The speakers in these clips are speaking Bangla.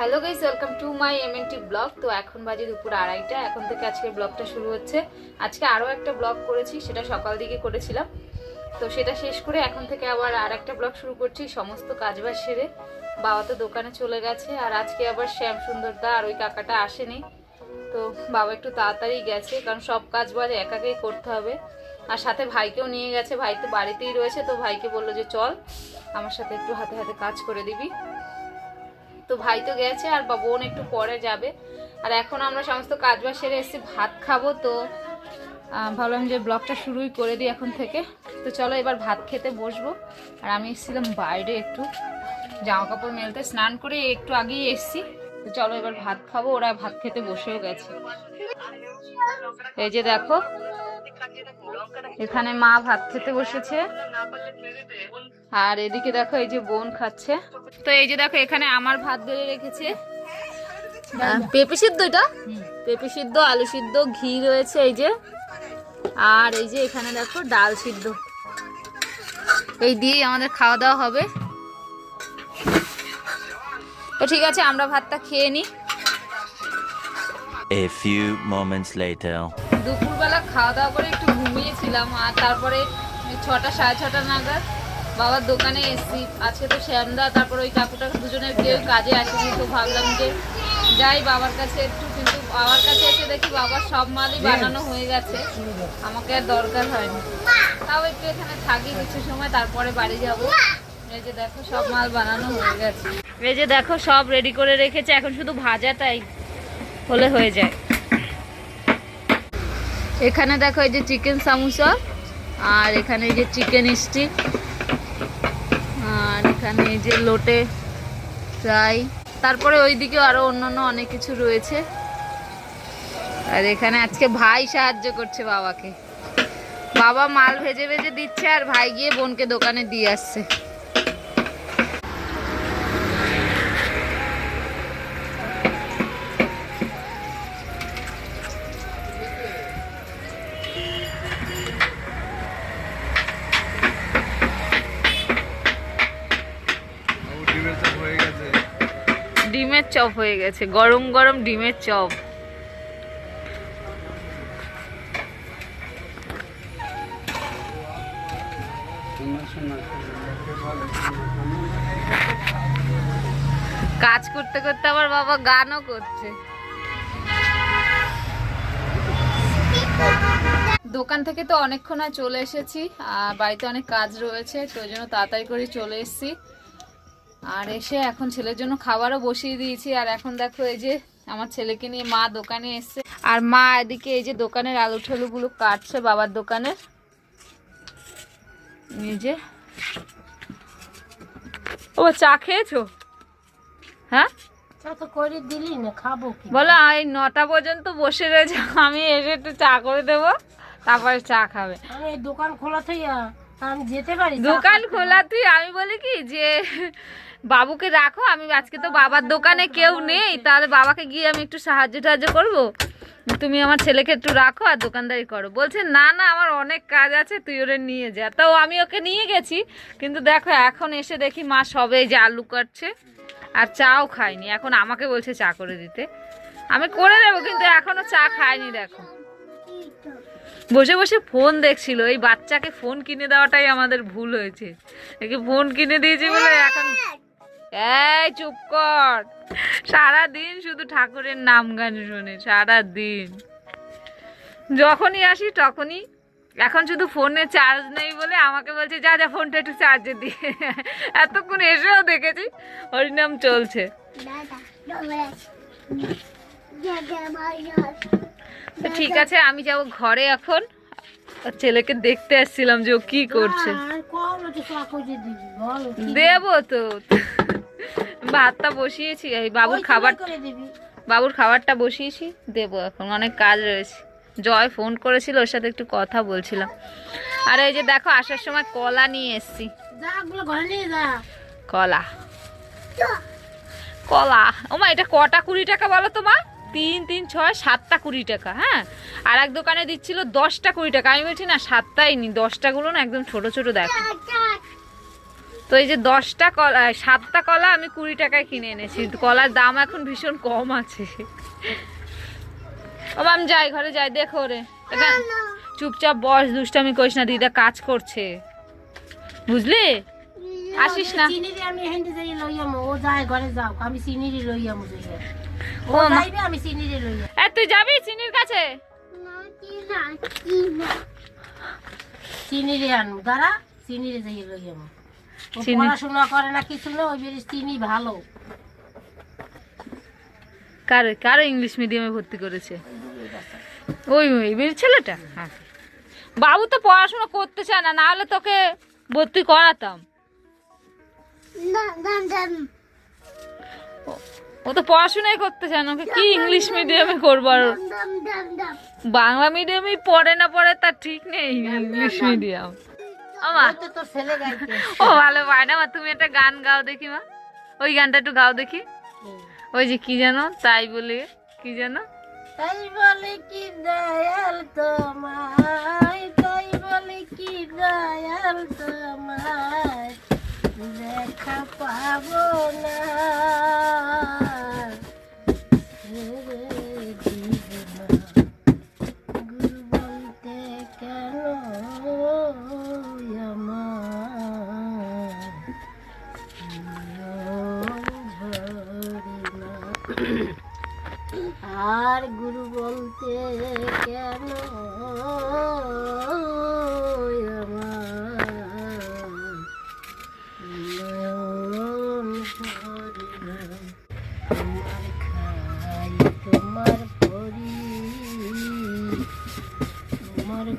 Hello guys, welcome to my M N T blog. তো এখন বাজে দুপুর আড়াইটা, এখন থেকে আজকে ব্লগটা শুরু হচ্ছে। আজকে আরও একটা ব্লগ করেছি, সেটা সকাল দিকে করেছিলাম। তো সেটা শেষ করে এখন থেকে আবার আর একটা ব্লগ শুরু করছি, সমস্ত কাজবাজ সেরে। বাবা তো দোকানে চলে গেছে, আর আজকে আবার শ্যাম সুন্দরদা আর ওই কাকাটা আসেনি। তো বাবা একটু তাড়াতাড়ি গেছে, কারণ সব কাজ বাজ একাকেই করতে হবে। আর সাথে ভাইকেও নিয়ে গেছে, ভাই তো বাড়িতেই রয়েছে, তো ভাইকে বলল যে চল, আমার সাথে একটু হাতে হাতে কাজ করে দিবি। তো ভাই তো গেছে আর বোন একটু পরে যাবে। আর এখন আমরা সমস্ত কাজ বাজ সেরে এসেছি, ভাত খাব তো। ভাবলাম যে ব্লগটা শুরুই করে দিই এখন থেকে। তো চলো এবার ভাত খেতে বসবো। আর আমি এসেছিলাম বাইরে একটু জামা কাপড় মেলতে। স্নান করে একটু আগেই এসেছি। তো চলো এবার ভাত খাব, ওরা ভাত খেতে বসেও গেছে। এই যে দেখো, এখানে মা ভাত খেতে বসেছে। আর এদিকে দেখো এই যে বোন খাচ্ছে। তো এই যে দেখো এখানে আমার ভাত বেড়ে রেখেছে। পেঁপে সিদ্ধ এটা? পেঁপে সিদ্ধ আলু সিদ্ধ ঘি রয়েছে এই যে। আর এই যে এখানে দেখো ডাল সিদ্ধ। এই দিয়েই আমাদের খাওয়া দাওয়া হবে। তো ঠিক আছে আমরা ভাতটা খেয়ে নিই। A few moments later. দুপুরবেলা খাওয়া দাওয়া করে একটু ঘুমিয়েছিলাম আর তারপরে ওই ছটা সাড়ে ছটা নাগাদ বাবার দোকানে এসছি। আজকে তো শ্যামদা, তারপর ওই কাকুটা দুজনের কেউ কাজে আসেনি, তো ভাবলাম যে যাই বাবার কাছে একটু, কিন্তু বাবার কাছে এসে দেখি বাবার সব মালই বানানো হয়ে গেছে। আমাকে আর দরকার হয়নি। তাও একটু এখানে থাকি কিছু সময়, তারপরে বাড়ি যাব। এই যে দেখো, সব মাল বানানো হয়ে গেছে। এই যে দেখো, সব রেডি করে রেখেছে। এখন শুধু ভাজাটাই হলে হয়ে যায়। এখানে দেখো এই যে চিকেন সামোসা আর এখানে এই যে চিকেন স্টিক এখানে যে লোটে ফ্রাই। তারপরে ওইদিকে আরও অন্যান্য অনেক কিছু রয়েছে। আর এখানে আজকে ভাই সাহায্য করছে বাবাকে। বাবা মাল ভেজে ভেজে দিচ্ছে আর ভাই গিয়ে বোনকে দোকানে দিয়ে আসছে। ডিমের চপ হয়ে গেছে, গরম গরম ডিমের চপ। কাজ করতে করতে আবার বাবা গানও করছে। দোকান থেকে তো অনেকক্ষণ চলে এসেছি, আর বাড়িতে অনেক কাজ রয়েছে, তো জন্য তাড়াতাড়ি করে চলে এসেছি। আর এসে এখন ছেলের জন্য খাবারও বসিয়ে দিয়েছি। আর এখন দেখো এই যে আমার ছেলেকে নিয়ে মা দোকানে এসছে। আর মা এদিকে এই যে দোকানের আলু ঠালুগুলো কাটছে বাবার দোকানের এই যে। ও চা খেয়েছো? হ্যাঁ? করে দিলি না খাব বলো এই নটা পর্যন্ত বসে রয়েছে আমি এসে একটু চা করে দেবো তারপরে চা খাবে। দোকান খোলা থেকে আমি যেতে পারি দোকান? খোলা তুই আমি বলি কি যে বাবুকে রাখো, আমি আজকে তো বাবার দোকানে কেউ নেই, তাহলে বাবাকে গিয়ে আমি একটু সাহায্য টাহায্য করব? তুমি আমার ছেলেকে একটু রাখো আর দোকানদারি করো। বলছে, না না, আমার অনেক কাজ আছে, তুই ওরে নিয়ে যা। তাও আমি ওকে নিয়ে গেছি, কিন্তু দেখো, এখন এসে দেখি মা সবে যে আলু কাটছে, আর চাও খায়নি। এখন আমাকে বলছে চা করে দিতে। আমি করে দেবো, কিন্তু এখনও চা খায়নি, দেখো। বসে বসে ফোন দেখছিল, এই বাচ্চাকে ফোন কিনে দেওয়াটাই আমাদের ভুল হয়েছে। একে ফোন কিনে দিয়েছি বলে এখন এই চুপ কর। সারা দিন শুধু ঠাকুরের নাম গান শোনে সারা দিন যখনই আসি তখনই। এখন শুধু ফোনে চার্জ নেই বলে আমাকে বলছে যা যা ফোনটা একটু চার্জে দিয়ে এতক্ষণ এসেও দেখেছি হরিনাম চলছে। তো ঠিক আছে আমি যাব ঘরে এখন। ছেলেকে দেখতে আসছিলাম যে ও কি করছে। দেবো তো। ভাতটা বসিয়েছি। এই বাবুর খাবার বাবুর খাবারটা বসিয়েছি। দেবো এখন অনেক কাজ রয়েছে। জয় ফোন করেছিল ওর সাথে একটু কথা বলছিলাম। আর এই যে দেখো আসার সময় কলা নিয়ে এসছি। কলা। কলা। ওমা এটা কটা কুড়ি টাকা বলো তো মা? তিন তিন ছয় সাতটা কুড়ি টাকা হ্যাঁ? আর এক দোকানে দিচ্ছিল দশটা কুড়ি টাকা। আমি বলছি না সাতটাই নি দশটাগুলো না একদম ছোট ছোট দেখো তো এই যে দশটা কলা সাতটা কলা আমি কুড়ি টাকায় কিনে এনেছি। কলার দাম এখন ভীষণ কম আছে। ও আমি যাই ঘরে যাই দেখো রে চুপচাপ বস দুষ্টামি করিস না দিদা কাজ করছে। বুঝলি? আসিস না। আমি আমি। আমি তুই যাবি চিনির কাছে? চিনিরে আনু দাঁড়া চিনিরে যাই চিনি- পড়াশোনা করে না কিছু না ওই বেরিয়ে চিনি ভালো। কার কার ইংলিশ মিডিয়ামে ভর্তি করেছে? ওই ওই বের ছেলেটা? হ্যাঁ। বাবু তো পড়াশোনা করতে চায় না না হলে তোকে ভর্তি করাতাম। ও- তো পড়াশোনাই করতে চায় না ওকে কি ইংলিশ মিডিয়ামে করব আর? বাংলা মিডিয়ামে পড়ে না পড়ে তার ঠিক নেই ইংলিশ মিডিয়াম আমা তোর ছেলে গাইতে ও ভালো পায় না মা তুমি একটা গান গাও দেখি মা। ওই গানটা একটু গাও দেখি। ওই যে কি জানো তাই বলে কি জানো তাই বলে কি দয়াল তোমায় তাই বলে কি দয়াল তোমায় দেখা পাবো না।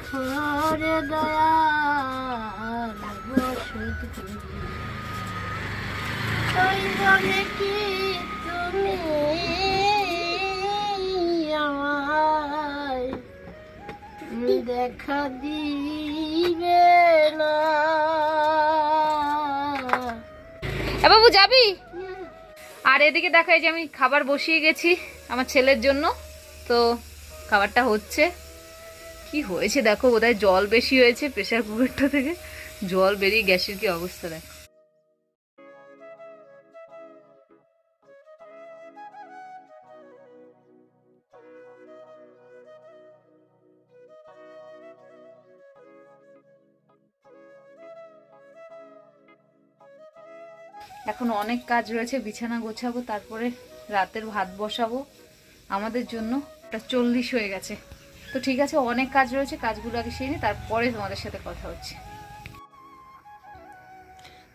ঘরে দয়াল বসত। ওই কি আমায় দেখা দিবে না? বাবু, যাবি? আর এদিকে দেখা যে আমি খাবার বসিয়ে গেছি আমার ছেলের জন্য। তো খাবারটা হচ্ছে। কি হয়েছে? দেখো, বোধহয় জল বেশি হয়েছে প্রেশার কুকারটা থেকে। জল বেরিয়ে গ্যাসের কি অবস্থা দেখ। এখন অনেক কাজ রয়েছে, বিছানা গোছাবো, তারপরে রাতের ভাত বসাবো। আমাদের জন্য এটা চল্লিশ হয়ে গেছে। তো ঠিক আছে অনেক কাজ রয়েছে কাজগুলো আগে সেরে নিই, তারপরে তোমাদের সাথে কথা হচ্ছে।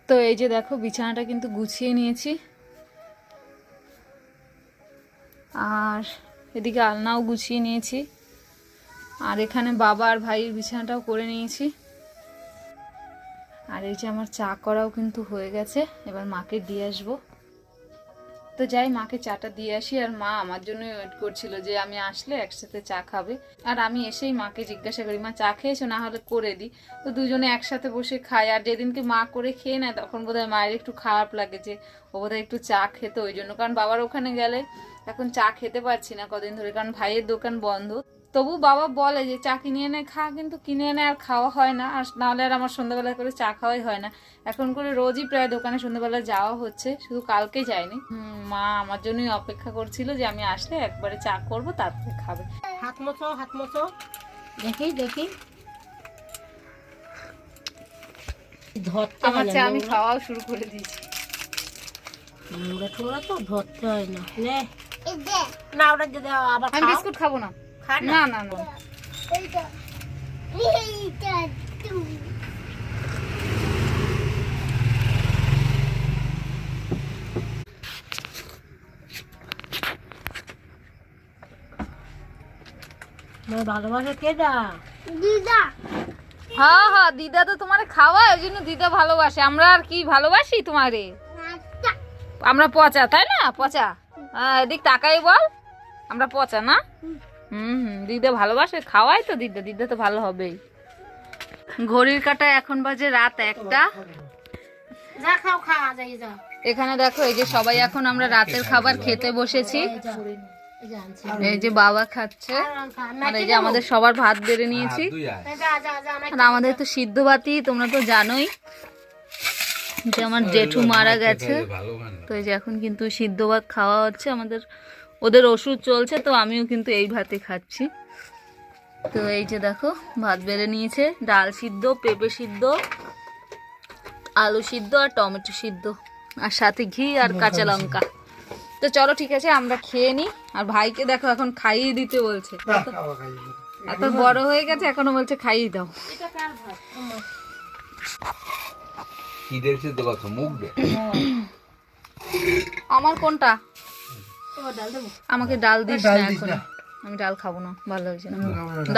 তো এই যে দেখো বিছানাটা কিন্তু গুছিয়ে নিয়েছি। আর এদিকে আলনাও গুছিয়ে নিয়েছি। আর এখানে বাবা আর ভাইয়ের বিছানাটাও করে নিয়েছি। আর এই যে আমার চা করাও কিন্তু হয়ে গেছে এবার মাকে দিয়ে আসব। তো যাই, মাকে চাটা দিয়ে আসি আর মা আমার জন্য ওয়েট করছিল যে আমি আসলে একসাথে চা খাবে। আর আমি এসেই মাকে জিজ্ঞাসা করি, মা, চা খেয়েছো? না হলে করে দিই তো দুজনে একসাথে বসে খাই। আর যেদিনকে মা করে খেয়ে নেয়, তখন বোধহয় মায়ের একটু খারাপ লাগে যে ও বোধহয় একটু চা খেতে। ওই জন্য কারণ বাবার ওখানে গেলে এখন চা খেতে পারছি না কদিন ধরে, কারণ ভাইয়ের দোকান বন্ধ। তবু বাবা বলে যে চা কিনে এনে খা কিন্তু কিনে এনে আর খাওয়া হয় না। আর নাহলে আর আমার সন্ধ্যাবেলা করে চা খাওয়াই হয় না। এখন করে রোজই প্রায় দোকানে সন্ধ্যাবেলা যাওয়া হচ্ছে। শুধু কালকে যায়নি। মা আমার জন্যই অপেক্ষা করছিল যে আমি আসলে একবারে চা করব তারপরে খাবে। হাত মোছো হাত মোছো। দেখি দেখি। ধরতে আমার চা আমি। খাওয়াও শুরু করে দিয়েছি। নোংরা টোংরা তো ধরতে হয় না। না। ওটা যদি আবার আমি বিস্কুট খাব না। খা না? না না হ্যাঁ হ্যাঁ দিদা তো তোমার খাওয়ায় ওই জন্য দিদা ভালোবাসে। আমরা আর কি ভালোবাসি তোমারে? আমরা পচা তাই না? পচা। হ্যাঁ, এদিক তাকাই বল। আমরা পচা না? হুম হুম দিদা ভালোবাসে? খাওয়াই তো দিদা দিদা তো ভালো হবেই। ঘড়ির কাটা এখন বাজে রাত একটা। যা খাও খা যাই যা। এখানে দেখো এই যে সবাই এখন আমরা রাতের খাবার খেতে বসেছি। এই যা এই যা আনছি। এই যে বাবা খাচ্ছে। আর এই যে আমাদের সবার ভাত বেড়ে নিয়েছি। দুই আয়। যা যা যা না আর আমাদের তো সিদ্ধ ভাতই তোমরা তো জানোই। যে আমার জেঠু মারা গেছে। তো এই যে এখন কিন্তু সিদ্ধ ভাত খাওয়া হচ্ছে আমাদের ওদের ওষুধ চলছে তো আমিও কিন্তু এই ভাতে খাচ্ছি। তো এই যে দেখো ভাত বেড়ে নিয়েছে। ডাল সিদ্ধ পেঁপে সিদ্ধ আলু সিদ্ধ আর টমেটো সিদ্ধ। আর সাথে ঘি আর কাঁচা লঙ্কা। তো চলো ঠিক আছে আমরা খেয়ে নিই আর ভাইকে দেখো এখন খাইয়ে দিতে বলছে। এত- বড় হয়ে গেছে এখনও বলছে খাইয়ে দাও। কি দেখছিস মুখ আমার কোনটা? আমাকে ডাল দিস না এখন আমি ডাল খাব না ভালো লাগছে না।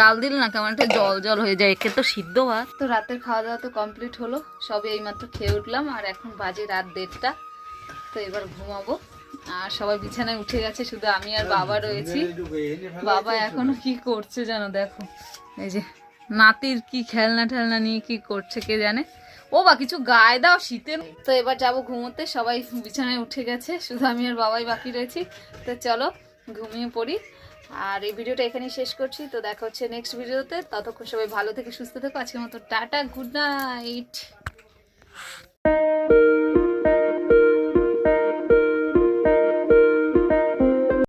ডাল। দিলে না কেমন একটা জল জল হয়ে যায় একে তো সিদ্ধ ভাত। তো রাতের খাওয়া দাওয়া তো কমপ্লিট হলো সবে এইমাত্র খেয়ে উঠলাম আর এখন বাজে রাত দেড়টা। তো এবার ঘুমাবো। আর সবাই বিছানায় উঠে গেছে শুধু আমি আর বাবা রয়েছি। বাবা এখনও কি করছে জানো দেখো। এই যে নাতির কি খেলনা টেলনা নিয়ে কি করছে কে জানে? ও বা, কিছু গায়ে দাও শীতের তো এবার যাব ঘুমোতে, সবাই বিছানায় উঠে গেছে, শুধু আমি আর বাবাই বাকি রয়েছি। তো চলো, ঘুমিয়ে পড়ি। আর এই ভিডিওটা এখানেই শেষ করছি। তো দেখা হচ্ছে নেক্সট ভিডিওতে ততক্ষণ সবাই ভালো থেকে সুস্থ থেকো। আজকের মতো টাটা গুড নাইট